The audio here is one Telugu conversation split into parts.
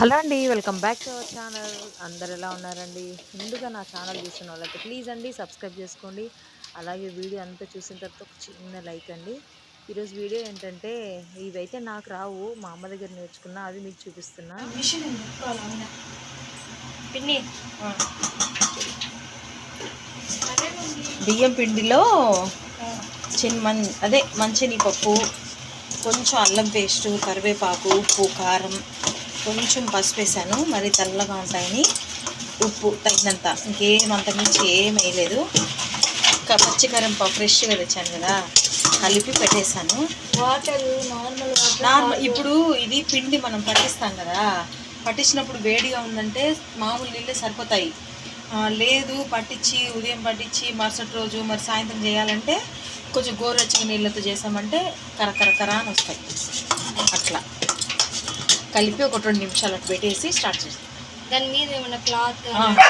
హలో అండి welcome back to our channel. అందరు ఎలా ఉన్నారండి? ముందుగా నా ఛానల్ చూస్తున్న వాళ్ళైతే ప్లీజ్ అండి సబ్స్క్రైబ్ చేసుకోండి. అలాగే వీడియో అంతా చూసిన తర్వాత ఒక చిన్న లైక్ అండి. ఈరోజు వీడియో ఏంటంటే ఇవైతే నాకు రావు మా అమ్మ దగ్గర నేర్చుకున్నా అవి మీకు చూపిస్తున్నా. బియ్యం పిండిలో చిన్న మన్ అదే మంచిని పప్పు కొంచెం అల్లం పేస్టు కరివేపాకు ఉప్పు కారం కొంచెం పసుపు వేసాను మరి తెల్లగా ఉంటాయని ఉప్పు తగినంత. ఇంకేం అంత మించి ఏం వేయలేదు. ఇంకా పచ్చికరింపాకు ఫ్రెష్గా తెచ్చాను కదా. కలిపి పెట్టేశాను. వాటర్ నార్మల్ నార్మల్ ఇప్పుడు ఇది పిండి మనం పట్టిస్తాం కదా. పట్టించినప్పుడు వేడిగా ఉందంటే మామూలు నీళ్ళే సరిపోతాయి. లేదు పట్టించి ఉదయం పట్టించి మరుసటి రోజు మరి సాయంత్రం చేయాలంటే కొంచెం గోరువెచ్చగా నీళ్ళతో చేసామంటే కరకర కర అని వస్తాయి. అట్లా. కలిపి ఒక రెండు నిమిషాలు అట్లా పెట్టేసి స్టార్ట్ చేస్తాం. దాని మీద ఏమైనా క్లాత్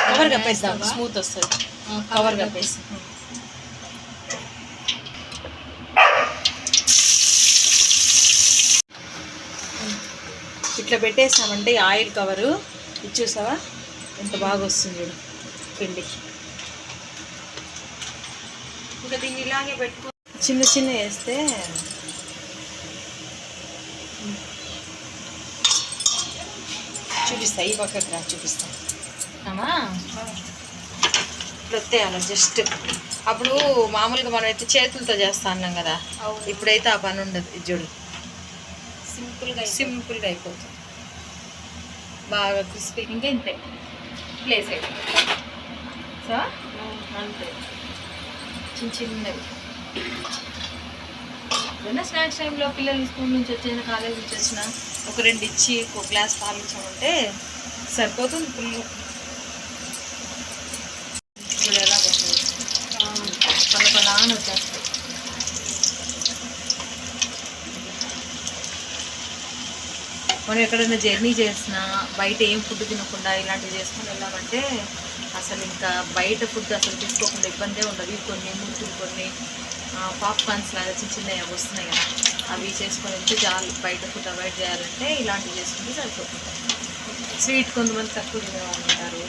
కవర్ కప్పేద్దాం. స్మూత్ వస్తుంది. కవర్ కప్పేసి. ఇట్లా పెట్టేసామంటే ఆయిల్ కవరు. ఇది చూసావా? ఎంత బాగా వస్తుంది చూడు పిండి. ఇంకా దీన్ని ఇలాగే పెట్టుకో చిన్న చిన్న వేస్తే చూపిస్తా ఈ పక్కకి రా చూపిస్తా అమ్మా ఇట్లా వస్తాయి జస్ట్ అప్పుడు మామూలుగా మనం అయితే చేతులతో చేస్తా అన్నాం కదా. ఇప్పుడైతే ఆ పని ఉండదు ఇది చూడు. సింపుల్గా సింపుల్గా అయిపోతుంది. బాగా క్రిస్పీ. ఇంకా ఇంతే. ప్లేస్ సో అంతే. చిన్న చిన్నవి. స్నాక్స్ టైంలో పిల్లలు స్కూల్ నుంచి వచ్చిన కాలేజ్ నుంచి వచ్చిన ఒక రెండు ఇచ్చి ఒక గ్లాస్ పాలు ఇచ్చామంటే సరిపోతుంది ఫుల్ ఇప్పుడు ఎలా పడుతుంది పల పలా వచ్చేస్తాయి. మనం ఎక్కడైనా జర్నీ చేసినా బయట ఏం ఫుడ్ తినకుండా ఇలాంటివి చేసుకొని వెళ్ళామంటే అసలు ఇంకా బయట ఫుడ్ అసలు తీసుకోకుండా ఇబ్బందే ఉండదు. కొన్ని మురుకులు కొన్ని పాప్కార్న్స్ లాగా చిన్న చిన్నవి అవి వస్తున్నాయి కదా అవి చేసుకొని వెళ్తే చాలు. బయట ఫుడ్ అవాయిడ్ చేయాలంటే ఇలాంటివి చేసుకుంటే సరిపోతుంది. స్వీట్ కొంతమంది తక్కువ తినేవాళ్ళు ఉంటారు.